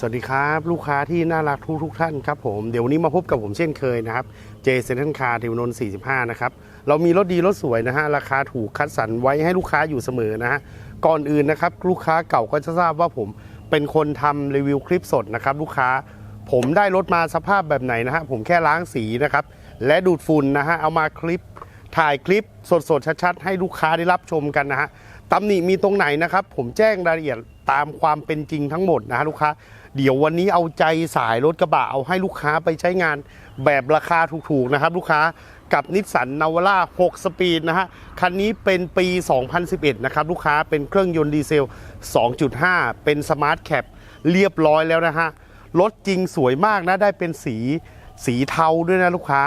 สวัสดีครับลูกค้าที่น่ารักทุกทุกท่านครับผมเดี๋ยววันนี้มาพบกับผมเช่นเคยนะครับเจเซนทันคาร์เทวนนท์45 นะครับ เรามีรถดีรถสวยนะฮะราคาถูกคัดสรรไว้ให้ลูกค้าอยู่เสมอนะฮะก่อนอื่นนะครับลูกค้าเก่าก็จะทราบว่าผมเป็นคนทำรีวิวคลิปสดนะครับลูกค้าผมได้รถมาสภาพแบบไหนนะฮะผมแค่ล้างสีนะครับและดูดฝุ่นนะฮะเอามาคลิปถ่ายคลิปสดๆชัดๆให้ลูกค้าได้รับชมกันนะฮะตำหนิมีตรงไหนนะครับผมแจ้งรายละเอียดตามความเป็นจริงทั้งหมดนะฮะลูกค้า เดี๋ยววันนี้เอาใจสายรถกระบะเอาให้ลูกค้าไปใช้งานแบบราคาถูกๆนะครับ ลูกค้ากับนิสสันนาวาร่า6 สปีดนะฮะ คันนี้เป็นปี 2011 นะครับ ลูกค้าเป็นเครื่องยนต์ดีเซล 2.5 เป็นสมาร์ทแคปเรียบร้อยแล้วนะฮะ รถจริงสวยมากนะ ได้เป็นสีสีเทาด้วยนะลูกค้า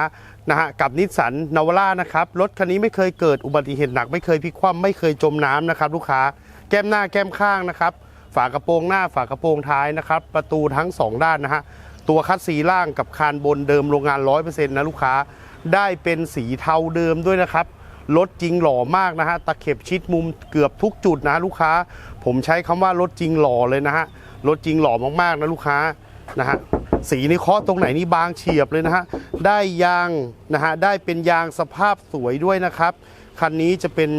นะฮะกับนิสสันนาวาร่านะครับ รถคันนี้ไม่เคยเกิดอุบัติเหตุหนัก ไม่เคยพลิกคว่ำไม่เคยจมน้ำนะครับ ลูกค้าแก้มหน้าแก้มข้างนะครับ ฝากระโปรงหน้าฝากระโปรงท้ายนะครับ ประตูทั้ง 2 ด้านนะฮะ ตัวคัดสีล่างกับคานบนเดิมโรงงาน 100%นะลูกค้า ได้เป็นสีเทาเดิมด้วยนะครับ รถจริงหล่อมากนะฮะ ตะเข็บชิดมุมเกือบทุกจุดนะลูกค้า ผมใช้คำว่ารถจริงหล่อเลยนะฮะ รถจริงหล่อมากๆนะลูกค้านะฮะ สีนี่เคาะตรงไหนนี่บางเฉียบเลยนะฮะ ได้ยางนะฮะ ได้เป็นยางสภาพสวยด้วยนะครับ คันนี้จะเป็น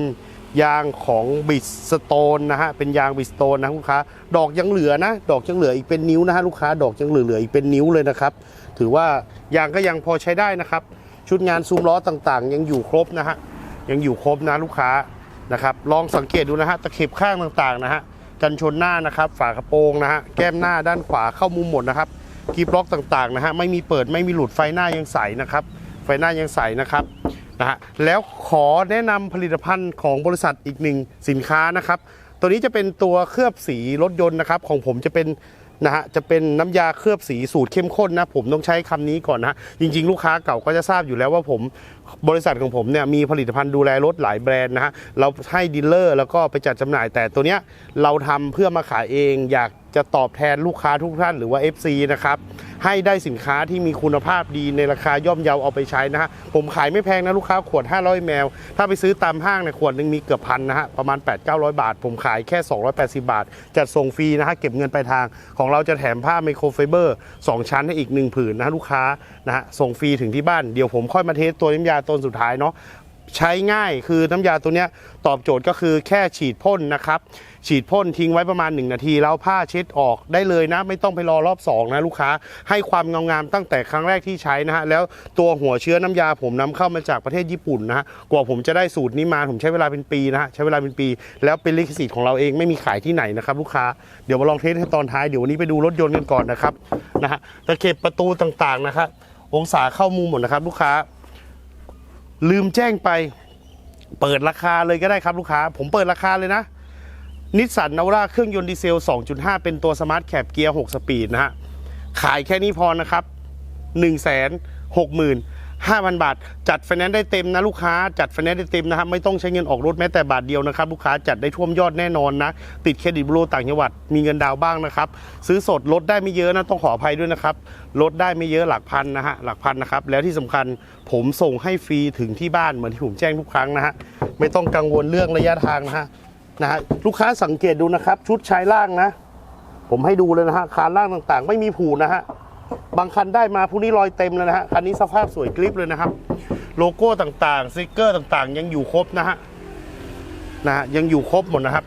ยางของบิสสโตนนะฮะเป็นยางบิสโตนนะลูกค้า ดอกยังเหลือนะ ดอกยังเหลืออีกเป็นนิ้วนะฮะลูกค้าดอกยังเหลือๆอีกเป็นนิ้วเลยนะครับ ถือว่ายางก็ยังพอใช้ได้นะครับ ชุดงานซูมล้อต่างๆ ยังอยู่ครบนะฮะยังอยู่ครบนะลูกค้านะครับลองสังเกตดูนะฮะตะเข็บข้างต่างๆนะฮะกันชนหน้านะครับ ฝากระโปรงนะฮะแก้มหน้าด้านขวาเข้ามุมหมดนะครับกีบล็อกต่างๆนะฮะไม่มีเปิดไม่มีหลุดไฟหน้ายังใสนะครับ ไฟหน้ายังใสนะครับ นะฮะแล้วขอแนะนำผลิตภัณฑ์ของบริษัทอีกหนึ่งสินค้านะครับ ตัวนี้จะเป็นตัวเคลือบสีรถยนต์นะครับ ของผมจะเป็นนะฮะจะเป็นน้ำยาเคลือบสีสูตรเข้มข้นนะผมต้องใช้คำนี้ก่อนนะฮะจริง ๆ ลูกค้าเก่าก็จะทราบอยู่แล้วว่าผมบริษัทของผมเนี่ยมีผลิตภัณฑ์ดูแลรถหลายแบรนด์นะฮะเราให้ดีลเลอร์แล้วก็ไปจัดจำหน่ายแต่ตัวเนี้ยเราทำเพื่อมาขายเองอยาก จะตอบแทนลูกค้าทุกท่านหรือว่า FC นะครับ ให้ได้สินค้าที่มีคุณภาพดีในราคาย่อมเยาเอาไปใช้นะฮะ ผมขายไม่แพงนะลูกค้าขวด 500 แมว ถ้าไปซื้อตามห้างเนี่ยขวดหนึ่งมีเกือบพันนะฮะ ประมาณ 8-900 บาท ผมขายแค่ 280 บาท จัดส่งฟรีนะฮะ เก็บเงินปลายทาง ของเราจะแถมผ้าไมโครไฟเบอร์ 2 ชั้นให้อีก 1 ผืนนะฮะลูกค้านะฮะส่งฟรีถึงที่บ้านเดี๋ยวผมค่อยมาเทสตัวน้ำยาต้นสุดท้ายเนาะ ใช้ง่ายคือน้ำยาตัวนี้ตอบโจทย์ก็คือแค่ฉีดพ่นนะครับ ฉีดพ่นทิ้งไว้ประมาณ 1 นาที แล้วผ้าเช็ดออกได้เลยนะ ไม่ต้องไปรอรอบ 2 นะลูกค้า ให้ความเงางามตั้งแต่ครั้งแรกที่ใช้นะฮะ แล้วตัวหัวเชื้อน้ำยาผมนำเข้ามาจากประเทศญี่ปุ่นนะฮะ กว่าผมจะได้สูตรนี้มาผมใช้เวลาเป็นปีนะฮะ ใช้เวลาเป็นปี แล้วเป็นลิขสิทธิ์ของเราเองไม่มีขายที่ไหนนะครับลูกค้าเดี๋ยวมาลองเทสตอนท้ายเดี๋ยววันนี้ไปดูรถยนต์กันก่อนนะครับนะฮะตะเข็บประตูต่างๆนะครับองศาเข้ามุมหมดนะครับลูกค้า ลืมแจ้งไป เปิดราคาเลยก็ได้ครับลูกค้า ผมเปิดราคาเลยนะนิสสันนาวร่าเครื่องยนต์ดีเซล 2.5 เป็นตัวสมาร์ทแคปเกียร์ 6 สปีดนะฮะ ขายแค่นี้พอนะครับ 160,000 5,000 บาท จัดไฟแนนซ์ได้เต็มนะลูกค้าจัดไฟแนนซ์ได้เต็มนะครับไม่ต้องใช้เงินออกรถแม้แต่บาทเดียวนะครับลูกค้าจัดได้ท่วมยอดแน่นอนนะติดเครดิตบูโรต่างจังหวัดมีเงินดาวน์บ้างนะครับซื้อสดลดได้ไม่เยอะนะต้องขออภัยด้วยนะครับลดได้ไม่เยอะหลักพันนะฮะหลักพันนะครับแล้วที่สำคัญผมส่งให้ฟรีถึงที่บ้านเหมือนที่ผมแจ้งทุกครั้งนะฮะไม่ต้องกังวลเรื่องระยะทางนะฮะนะฮะลูกค้าสังเกตดูนะครับชุดชายล่างนะ ผมให้ดูเลยนะฮะคานล่างต่างๆ ไม่มีผูนะฮะ บางคันได้มาพวกนี้รอยเต็มเลยนะฮะ คันนี้สภาพสวยกริปเลยนะครับ โลโก้ต่างๆสติกเกอร์ต่างๆ ยังอยู่ครบนะฮะนะฮะยังอยู่ครบหมดนะครับ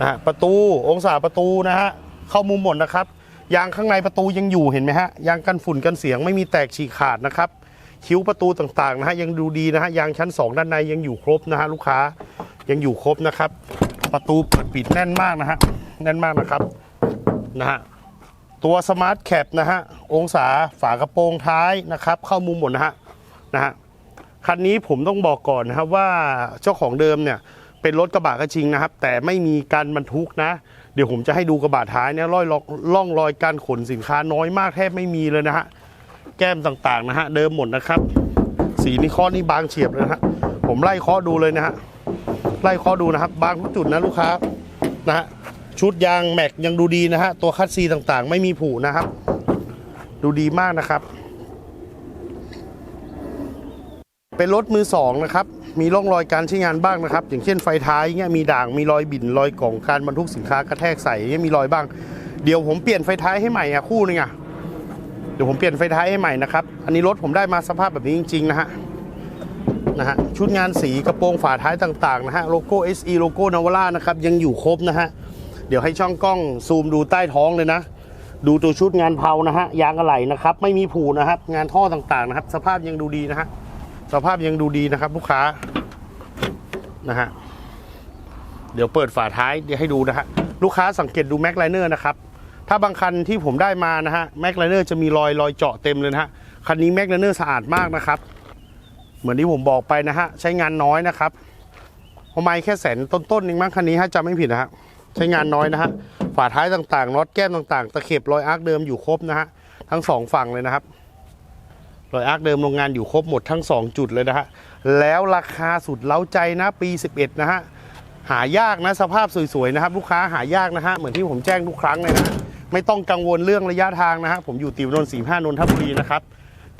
นะฮะประตูองศาประตูนะฮะเข้ามุมหมดนะครับยางข้างในประตูยังอยู่เห็นไหมฮะยางกันฝุ่นกันเสียงไม่มีแตกฉีกขาดนะครับ คิ้วประตูต่างๆนะฮะยังดูดีนะฮะยางชั้น 2 ด้านในยังอยู่ครบนะฮะลูกค้ายังอยู่ครบนะครับ ประตูเปิดปิดแน่นมากนะฮะแน่นมากนะครับนะฮะ ตัวสมาร์ทแคปนะฮะ องศาฝากระโปรงท้ายนะครับ เข้ามุมหมดนะฮะนะฮะคันนี้ผมต้องบอกก่อนนะครับว่าเจ้าของเดิมเนี่ยเป็นรถกระบะก็จริงนะครับ แต่ไม่มีการบรรทุกนะ เดี๋ยวผมจะให้ดูกระบะท้ายเนี่ยร่อยล่องรอยการขนสินค้าน้อยมากแทบไม่มีเลยนะฮะแก้มต่างๆนะฮะเดิมหมดนะครับ สีนี่ข้อนี่บางเฉียบเลยนะฮะผมไล่เคาะดูเลยนะฮะไล่เคาะดูนะครับ บางทุกจุดนะลูกค้านะฮะ ชุดยางแม็กยังดูดีนะฮะ ตัวคัดซีต่างๆ ไม่มีผุนะครับ ดูดีมากนะครับ เป็นรถมือสองนะครับ มีร่องรอยการใช้งานบ้างนะครับ อย่างเช่นไฟท้ายเงี้ยมีด่างมีรอยบิ่นรอยกล่องการบรรทุกสินค้ากระแทกใส่เงี้ยมีรอยบ้าง เดี๋ยวผมเปลี่ยนไฟท้ายให้ใหม่อะคู่นึงอะเดี๋ยวผมเปลี่ยนไฟท้ายให้ใหม่นะครับ อันนี้รถผมได้มาสภาพแบบนี้จริงๆนะฮะนะฮะชุดงานสีกระโปรงฝาท้ายต่างๆนะฮะโลโก้ SE โลโก้นาวาร่านะครับยังอยู่ครบนะฮะ เดี๋ยวให้ช่องกล้องซูมดูใต้ท้องเลยนะ ดูตัวชุดงานเผานะฮะยางอะไหล่นะครับ ไม่มีผูนะครับ งานท่อต่างๆนะครับ สภาพยังดูดีนะฮะสภาพยังดูดีนะครับ ลูกค้านะฮะเดี๋ยวเปิดฝาท้ายเดี๋ยวให้ดูนะฮะลูกค้าสังเกตดูแม็กไลเนอร์นะครับถ้าบางคันที่ผมได้มานะฮะแม็กไลเนอร์จะมีรอยรอยเจาะเต็มเลยนะฮะคันนี้แม็กไลเนอร์สะอาดมากนะครับ เหมือนที่ผมบอกไปนะฮะใช้งานน้อยนะครับประมแค่แสนต้นๆเองมั้งคันนี้ถ้าจำไม่ผิดนะฮะ ใช้งานน้อยนะฮะ ฝาท้ายต่างๆน็อตแก้มต่างๆ ตะเข็บรอยอาร์คเดิมอยู่ครบนะฮะ ทั้งสองฝั่งเลยนะครับ รอยอาร์คเดิมโรงงานอยู่ครบหมดทั้ง 2 จุดเลยนะฮะ แล้วราคาสุดเล้าใจนะปี 11 นะฮะ หายากนะสภาพสวยๆนะครับ ลูกค้าหายากนะฮะ เหมือนที่ผมแจ้งทุกครั้งเลยนะ ไม่ต้องกังวลเรื่องระยะทางนะฮะ ผมอยู่ติวนนท์สีห้านนทบุรีนะครับ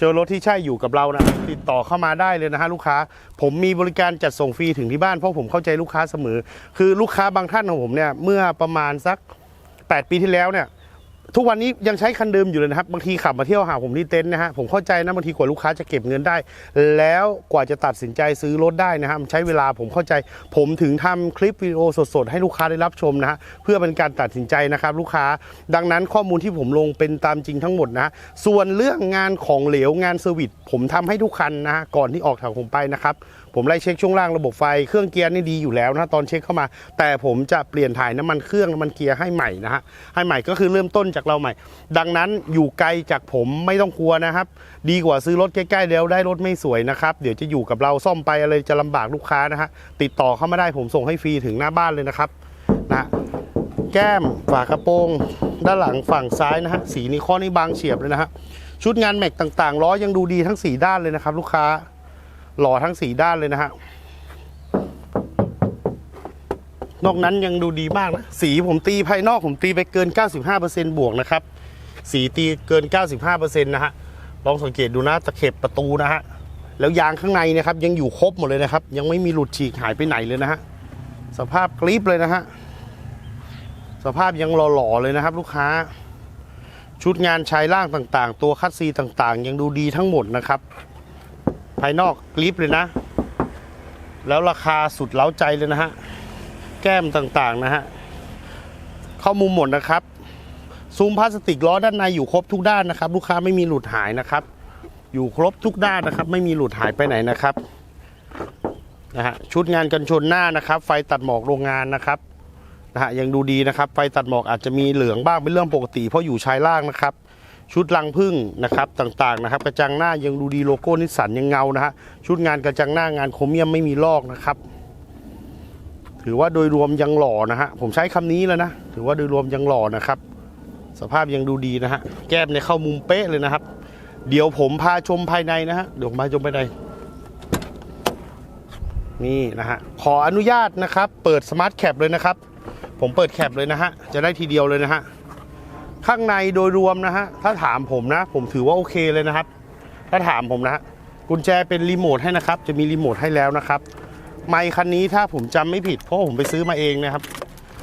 เจอรถที่ใช่อยู่กับเรานะติดต่อเข้ามาได้เลยนะฮะลูกค้า ผมมีบริการจัดส่งฟรีถึงที่บ้านเพราะผมเข้าใจลูกค้าเสมอ คือลูกค้าบางท่านของผมเนี่ยเมื่อประมาณสัก 8 ปีที่แล้วเนี่ย ทุกวันนี้ยังใช้คันเดิมอยู่เลยนะครับ บางทีขับมาเที่ยวหาผมที่เต็นท์นะฮะผมเข้าใจนะบางทีกว่าลูกค้าจะเก็บเงินได้ แล้วกว่าจะตัดสินใจซื้อรถได้นะฮะมันใช้เวลาผมเข้าใจ ผมถึงทำคลิปวิดีโอสดๆ ให้ลูกค้าได้รับชมนะฮะเพื่อเป็นการตัดสินใจนะครับลูกค้า ดังนั้นข้อมูลที่ผมลงเป็นตามจริงทั้งหมดนะส่วนเรื่องงานของเหลวงานเซอร์วิสผมทำให้ทุกคันนะฮะก่อนที่ออกทางผมไปนะครับ ผมไล่เช็คช่วงล่างระบบไฟเครื่องเกียร์นี่ดีอยู่แล้วนะตอนเช็คเข้ามา แต่ผมจะเปลี่ยนถ่ายน้ำมันเครื่องน้ำมันเกียร์ให้ใหม่นะฮะให้ใหม่ก็คือเริ่มต้นจากเราใหม่ ดังนั้นอยู่ไกลจากผมไม่ต้องกลัวนะครับ ดีกว่าซื้อรถใกล้ๆแล้วได้รถไม่สวยนะครับเดี๋ยวจะอยู่กับเราซ่อมไปอะไรจะลำบากลูกค้านะฮะติดต่อเข้ามาได้ผมส่งให้ฟรีถึงหน้าบ้านเลยนะครับนะแก้มฝากระโปรงด้านหลังฝั่งซ้ายนะฮะสีนี้ข้อนี้บางเฉียบเลยนะฮะชุดงานแม็กต่างๆล้อยังดูดีทั้งสีด้านเลยนะครับ ลูกค้า หล่อทั้งสีด้านเลยนะฮะ นอกนั้นยังดูดีมากนะ สีผมตีภายนอกผมตีไปเกิน 95%บวกนะครับ สีตีเกิน 95%นะฮะ ลองสังเกตดูนะตะเข็บประตูนะฮะ แล้วยางข้างในนะครับ ยังอยู่ครบหมดเลยนะครับ ยังไม่มีหลุดฉีกหายไปไหนเลยนะฮะ สภาพกริปเลยนะฮะ สภาพยังหล่อๆเลยนะครับ ลูกค้า ชุดงานชายล่างต่างๆ ตัวคัดซีต่างๆ ยังดูดีทั้งหมดนะครับ ภายนอกกริปเลยนะ แล้วราคาสุดเล้าใจเลยนะฮะ แก้มต่างๆนะฮะ เข้ามุมหมดนะครับซุ้มพลาสติกล้อด้านในอยู่ครบทุกด้านนะครับ ลูกค้าไม่มีหลุดหายนะครับ อยู่ครบทุกด้านนะครับ ไม่มีหลุดหายไปไหนนะครับนะฮะชุดงานกันชนหน้านะครับ ไฟตัดหมอกโรงงานนะครับนะฮะยังดูดีนะครับ ไฟตัดหมอกอาจจะมีเหลืองบ้างเป็นเรื่องปกติ เพราะอยู่ชายล่างนะครับ ชุดลังพึ่งนะครับต่างๆนะครับ กระจังหน้ายังดูดีโลโก้นิสสันยังเงานะฮะชุดงานกระจังหน้างานโครเมียมไม่มีลอกนะครับ ถือว่าโดยรวมยังหล่อนะฮะผมใช้คำนี้แล้วนะถือว่าโดยรวมยังหล่อนะครับ สภาพยังดูดีนะฮะแก้มเนี่ยเข้ามุมเป๊ะเลยนะครับ เดี๋ยวผมพาชมภายในนะฮะเดี๋ยวผมพาชมภายในนี่นะฮะขออนุญาตนะครับ เปิดสมาร์ทแคปเลยนะครับ ผมเปิดแคปเลยนะฮะจะได้ทีเดียวเลยนะฮะ ข้างในโดยรวมนะฮะ ถ้าถามผมนะ ผมถือว่าโอเคเลยนะครับ ถ้าถามผมนะฮะกุญแจเป็นรีโมทให้นะครับ จะมีรีโมทให้แล้วนะครับ ไมค์คันนี้ถ้าผมจำไม่ผิด เพราะผมไปซื้อมาเองนะครับ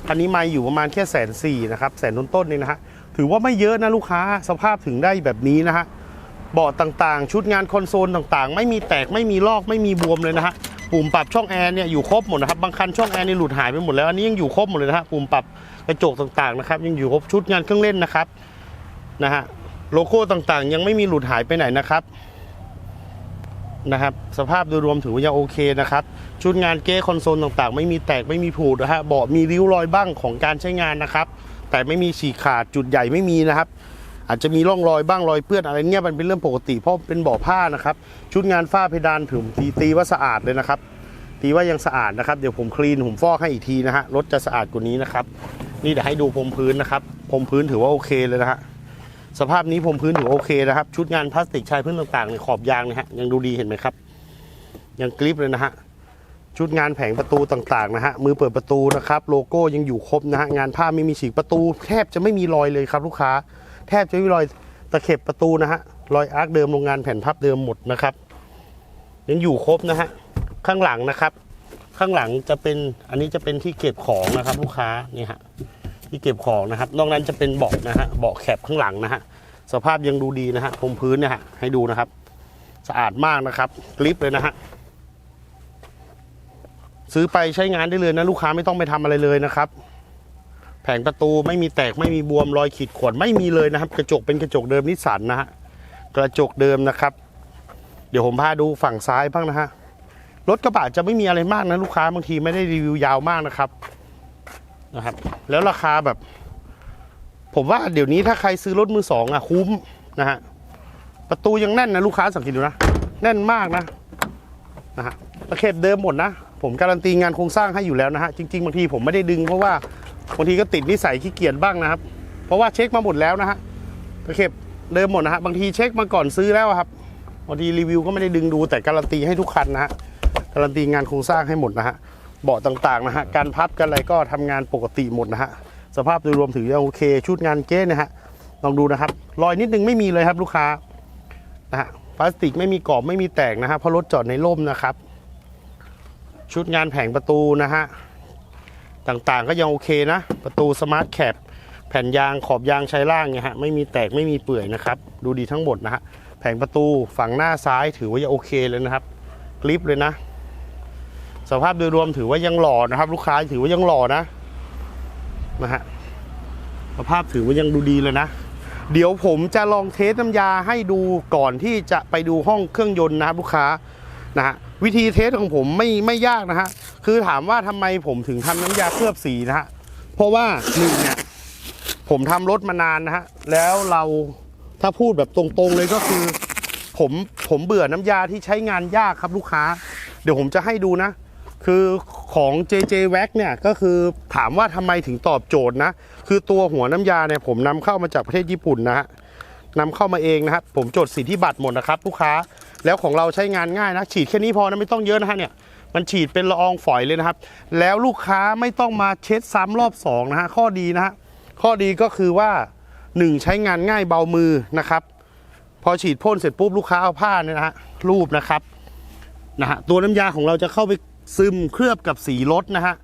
คันนี้ไมค์อยู่ประมาณแค่แสนสี่นะครับ แสนต้นๆนี่นะฮะ ถือว่าไม่เยอะนะลูกค้า สภาพถึงได้แบบนี้นะฮะ เบาะต่างๆ ชุดงานคอนโซลต่างๆ ไม่มีแตก ไม่มีลอก ไม่มีบวมเลยนะฮะ ปุ่มปรับช่องแอร์เนี่ยอยู่ครบหมดนะครับบางคันช่องแอร์นี่หลุดหายไปหมดแล้วอันนี้ยังอยู่ครบหมดเลยนะฮะปุ่มปรับกระจกต่างๆนะครับยังอยู่ครบชุดงานเครื่องเล่นนะครับนะฮะโลโก้ต่างๆ ยังไม่มีหลุดหายไปไหนนะครับนะครับสภาพโดยรวมถือว่ายังโอเคนะครับชุดงานเก้คอนโซลต่างๆ ไม่มีแตกไม่มีผูดนะฮะเบาะมีริ้วรอยบ้างของการใช้งานนะครับ แต่ไม่มีฉีกขาดจุดใหญ่ไม่มีนะครับ อาจจะมีร่องรอยบ้างรอยเปื้อนอะไรเงี้ยมันเป็นเรื่องปกติ เพราะเป็นบาะผ้านะครับ ชุดงานฝ้าเพดานถึงตีตีว่าสะอาดเลยนะครับ ตีว่ายังสะอาดนะครับเดี๋ยวผมคลีนผมฟอกให้อีกทีนะฮะรถจะสะอาดกว่านี้นะครับ นี่เดี๋ยวให้ดูพรมพื้นนะครับพรมพื้นถือว่าโอเคเลยนะฮะสภาพนี้พรมพื้นถือโอเคนะครับ ชุดงานพลาสติกชายพื้นต่างๆในขอบยางนะฮะยังดูดีเห็นไหมครับ ยังกริปเลยนะฮะชุดงานแผงประตูต่างๆนะฮะมือเปิดประตูนะครับ โลโก้ยังอยู่ครบนะฮะงานผ้าไม่มีฉีกประตู แทบจะไม่มีรอยเลยครับลูกค้า แทบจะไม่มีรอยตะเข็บประตูนะฮะรอยอาร์คเดิมโรงงานแผ่นพับเดิมหมดนะครับ ยังอยู่ครบนะฮะข้างหลังนะครับ ข้างหลังจะเป็นอันนี้จะเป็นที่เก็บของนะครับ ลูกค้านี่ฮะที่เก็บของนะครับ นอกนั้นจะเป็นเบาะนะฮะเบาะแคบข้างหลังนะฮะสภาพยังดูดีนะฮะพรมพื้นเนี่ยฮะให้ดูนะครับ สะอาดมากนะครับกริปเลยนะฮะซื้อไปใช้งานได้เลยนะลูกค้าไม่ต้องไปทำอะไรเลยนะครับ ผงประตูไม่มีแตกไม่มีบวมรอยขีดข่วนไม่มีเลยนะครับ กระจกเป็นกระจกเดิมนิสสันนะฮะกระจกเดิมนะครับ เดี๋ยวผมพาดูฝั่งซ้ายบ้างนะฮะรถกระบะจะไม่มีอะไรมากนะลูกค้าบางทีไม่ได้รีวิวยาวมากนะครับนะครับ แล้วราคาแบบ ผมว่าเดี๋ยวนี้ถ้าใครซื้อรถมือสองอะคุ้มนะฮะประตูยังแน่นนะลูกค้าสังเกตดูนะแน่นมากนะนะฮะตะเข็บเดิมหมดนะ ผมการันตีงานโครงสร้างให้อยู่แล้วนะฮะจริงๆบางทีผมไม่ได้ดึงเพราะว่า บางทีก็ติดนิสัยขี้เกียจบ้างนะครับ เพราะว่าเช็คมาหมดแล้วนะฮะตะเข็บเดิมหมดนะฮะบางทีเช็คมาก่อนซื้อแล้วครับบางทีรีวิวก็ไม่ได้ดึงดูแต่การันตีให้ทุกคันนะฮะการันตีงานโครงสร้างให้หมดนะฮะเบาะต่างๆนะฮะการพับกันอะไรก็ทำงานปกติหมดนะฮะสภาพโดยรวมถือว่าโอเค ชุดงานเก๊นะฮะลองดูนะครับรอยนิดนึงไม่มีเลยครับลูกค้านะฮะพลาสติกไม่มีกรอบไม่มีแตกนะฮะเพราะรถจอดในร่มนะครับ ชุดงานแผงประตูนะฮะ ต่างๆ ก็ยังโอเคนะ ประตูสมาร์ทแคปแผ่นยางขอบยางใช้ล่างเนี่ยฮะไม่มีแตกไม่มีเปื่อยนะครับ ดูดีทั้งหมดนะฮะแผงประตูฝั่งหน้าซ้ายถือว่ายังโอเคเลยนะครับกลิปเลยนะ สภาพโดยรวมถือว่ายังหล่อนะครับ ลูกค้าถือว่ายังหล่อนะนะฮะสภาพถือว่ายังดูดีเลยนะ เดี๋ยวผมจะลองเทสน้ำยาให้ดูก่อนที่จะไปดูห้องเครื่องยนต์นะครับลูกค้านะฮะ วิธีเทสของผมไม่ไม่ยากนะฮะ คือถามว่าทำไมผมถึงทำน้ำยาเคลือบสีนะฮะ เพราะว่าหนึ่งเนี่ยผมทำรถมานานนะฮะ แล้วเราถ้าพูดแบบตรงๆเลยก็คือ ผมผมเบื่อน้ำยาที่ใช้งานยากครับลูกค้า เดี๋ยวผมจะให้ดูนะ คือของ JJ Wax เนี่ยก็คือถามว่าทำไมถึงตอบโจทย์นะ คือตัวหัวน้ำยาเนี่ยผมนำเข้ามาจากประเทศญี่ปุ่นนะฮะนำเข้ามาเองนะครับผมจดสิทธิบัตรหมดนะครับ ลูกค้า แล้วของเราใช้งานง่ายนะ ฉีดแค่นี้พอนะไม่ต้องเยอะนะฮะเนี่ยมันฉีดเป็นละอองฝอยเลยนะครับ แล้วลูกค้าไม่ต้องมาเช็ดซ้ำรอบสองนะฮะข้อดีนะฮะข้อดีก็คือว่าหนึ่งใช้งานง่ายเบามือนะครับ พอฉีดพ่นเสร็จปุ๊บลูกค้าเอาผ้าเนี่ยนะฮะรูปนะครับนะฮะตัวน้ำยาของเราจะเข้าไปซึมเคลือบกับสีรถนะฮะ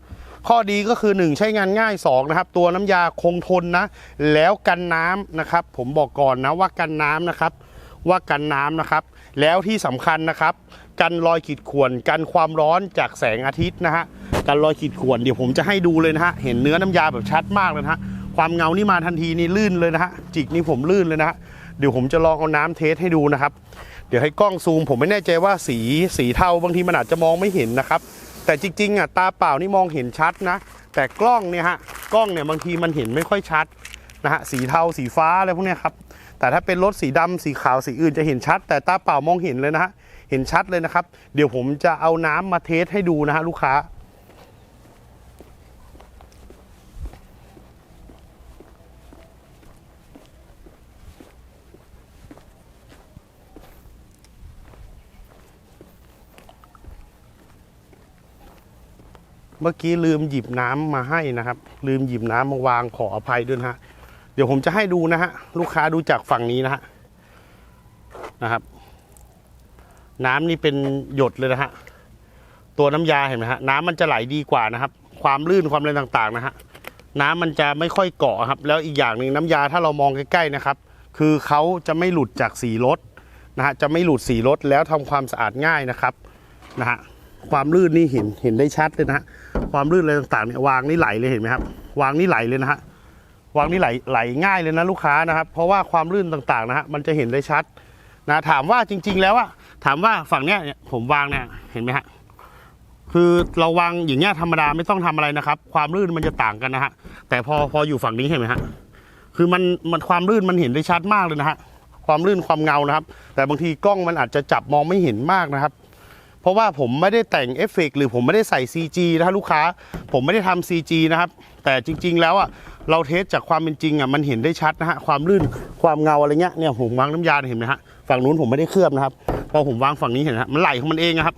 ข้อดีก็คือ 1 ใช้งานง่าย2นะครับตัวน้ำยาคงทนนะ แล้วกันน้ำนะครับ ผมบอกก่อนนะว่ากันน้ำนะครับ ว่ากันน้ำนะครับ แล้วที่สำคัญนะครับ กันรอยขีดข่วนกันความร้อนจากแสงอาทิตย์นะฮะกันรอยขีดข่วนเดี๋ยวผมจะให้ดูเลยนะฮะเห็นเนื้อน้ำยาแบบชัดมากเลยนะฮะความเงานี่มาทันทีนี่ลื่นเลยนะฮะจิกนี่ผมลื่นเลยนะฮะเดี๋ยวผมจะลองเอาน้ำเทสให้ดูนะครับ เดี๋ยวให้กล้องซูม ผมไม่แน่ใจว่าสีสีเทาบางทีมันอาจจะมองไม่เห็นนะครับ แต่จริงๆอะตาเปล่านี่มองเห็นชัดนะ แต่กล้องเนี่ยฮะกล้องเนี่ยบางทีมันเห็นไม่ค่อยชัดนะฮะสีเทาสีฟ้าอะไรพวกนี้ครับ แต่ถ้าเป็นรถสีดำสีขาวสีอื่นจะเห็นชัด แต่ตาเปล่ามองเห็นเลยนะฮะเห็นชัดเลยนะครับ เดี๋ยวผมจะเอาน้ำมาเทสให้ดูนะฮะลูกค้าเมื่อกี้ลืมหยิบน้ำมาให้นะครับ ลืมหยิบน้ำมาวางขออภัยด้วยนะฮะ เดี๋ยวผมจะให้ดูนะฮะลูกค้าดูจากฝั่งนี้นะฮะนะครับ น้ำนี่เป็นหยดเลยนะฮะตัวน้ำยาเห็นไหมฮะน้ำมันจะไหลดีกว่านะครับ ความลื่นความอะไรต่างๆนะฮะน้ำมันจะไม่ค่อยเกาะครับ แล้วอีกอย่างหนึ่งน้ำยาถ้าเรามองใกล้ๆนะครับ คือเขาจะไม่หลุดจากสีรถนะฮะจะไม่หลุดสีรถแล้วทำความสะอาดง่ายนะครับนะฮะความลื่นนี่เห็นเห็นได้ชัดเลยนะฮะความลื่นอะไรต่างๆเนี่ยวางนี่ไหลเลยเห็นไหมครับ วางนี่ไหลเลยนะฮะ วางนี่ไหลไหลง่ายเลยนะลูกค้านะครับ เพราะว่าความลื่นต่างๆนะฮะมันจะเห็นได้ชัดนะถามว่าจริง ๆ แล้วอะถามว่าฝั่งเนี้ยผมวางเนี่ยเห็นไหมฮะคือเราวางอย่างเงี้ยธรรมดาไม่ต้องทำอะไรนะครับ ความลื่นมันจะต่างกันนะฮะแต่พอพออยู่ฝั่งนี้เห็นไหมฮะคือมันมันความลื่นมันเห็นได้ชัดมากเลยนะฮะความลื่นความเงานะครับ แต่บางทีกล้องมันอาจจะจับมองไม่เห็นมากนะครับ เพราะว่าผมไม่ได้แต่งเอฟเฟกต์หรือผมไม่ได้ใส่ CG นะฮะลูกค้า ผมไม่ได้ทำ CG นะครับ แต่จริง ๆ แล้วอะ เราเทสจากความเป็นจริงอะมันเห็นได้ชัดนะฮะความลื่นความเงาอะไรเงี้ยเนี่ยผมวางน้ำยาเห็นไหมฮะฝั่งนู้นผมไม่ได้เคลือบนะครับพอผมวางฝั่งนี้เห็นไหมฮะมันไหลของมันเองนะครับ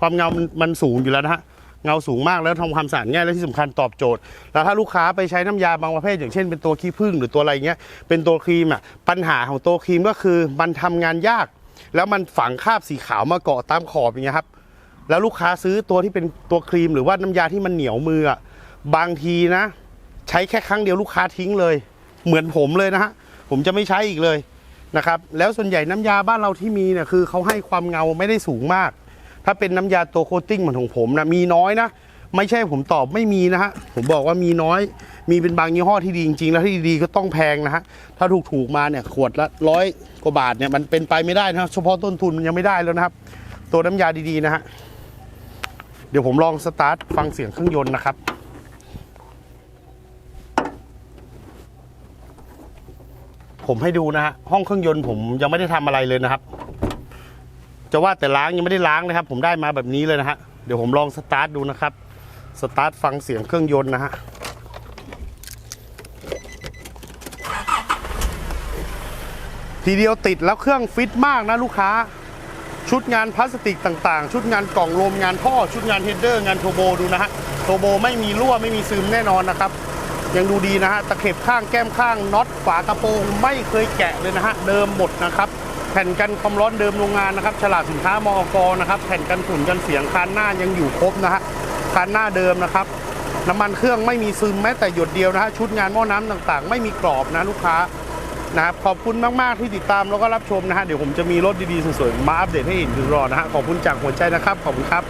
ความเงามันมันสูงอยู่แล้วนะฮะเงาสูงมากแล้วทำความสะอาดง่ายและที่สำคัญตอบโจทย์ แล้วถ้าลูกค้าไปใช้น้ำยาบางประเภท อย่างเช่นเป็นตัวขี้ผึ้งหรือตัวอะไรเงี้ยเป็นตัวครีมอะปัญหาของตัวครีมก็คือมันทำงานยาก แล้วมันฝังคราบสีขาวมาเกาะตามขอบอย่างเงี้ยครับแล้วลูกค้าซื้อตัวที่เป็นตัวครีมหรือว่าน้ำยาที่มันเหนียวมืออะบางทีนะ ใช้แค่ครั้งเดียวลูกค้าทิ้งเลย เหมือนผมเลยนะฮะผมจะไม่ใช้อีกเลยนะครับแล้วส่วนใหญ่น้ำยาบ้านเราที่มีเนี่ยคือเขาให้ความเงาไม่ได้สูงมาก ถ้าเป็นน้ำยาตัวโคตติ้งเหมือนของผมนะมีน้อยนะ ไม่ใช่ผมตอบไม่มีนะฮะผมบอกว่ามีน้อย มีเป็นบางยี่ห้อที่ดีจริงๆแล้วที่ดีก็ต้องแพงนะฮะถ้าถูกๆมาเนี่ยขวดละร้อยกว่าบาทเนี่ยมันเป็นไปไม่ได้นะครับเฉพาะต้นทุนมันยังไม่ได้แล้วนะครับ ตัวน้ำยาดีๆนะฮะเดี๋ยวผมลองสตาร์ทฟังเสียงเครื่องยนต์นะครับ ผมให้ดูนะฮะห้องเครื่องยนต์ผมยังไม่ได้ทำอะไรเลยนะครับ จะว่าแต่ล้างยังไม่ได้ล้างนะครับ ผมได้มาแบบนี้เลยนะฮะเดี๋ยวผมลองสตาร์ทดูนะครับสตาร์ทฟังเสียงเครื่องยนต์นะฮะทีเดียวติดแล้วเครื่องฟิตมากนะลูกค้า ชุดงานพลาสติกต่างๆ ชุดงานกล่องลมงานท่อ ชุดงานเฮดเดอร์ งานโทโบดูนะฮะโทโบไม่มีรั่วไม่มีซึมแน่นอนนะครับ ยังดูดีนะฮะตะเข็บข้างแก้มข้างน็อตฝากระโปรงไม่เคยแกะเลยนะฮะเดิมหมดนะครับแผ่นกันความร้อนเดิมโรงงานนะครับ ฉลากสินค้ามอกนะครับ แผ่นกันฝุ่นกันเสียงคานหน้ายังอยู่ครบนะฮะคานหน้าเดิมนะครับน้ำมันเครื่องไม่มีซึมแม้แต่หยดเดียวนะฮะชุดงานหม้อน้ำต่างๆ ไม่มีกรอบนะลูกค้านะครับขอบคุณมากๆที่ติดตามแล้วก็รับชมนะฮะเดี๋ยวผมจะมีรถดีๆสวยๆมาอัปเดตให้เห็นถึงรอนะฮะขอบคุณจากหัวใจนะครับขอบคุณครับ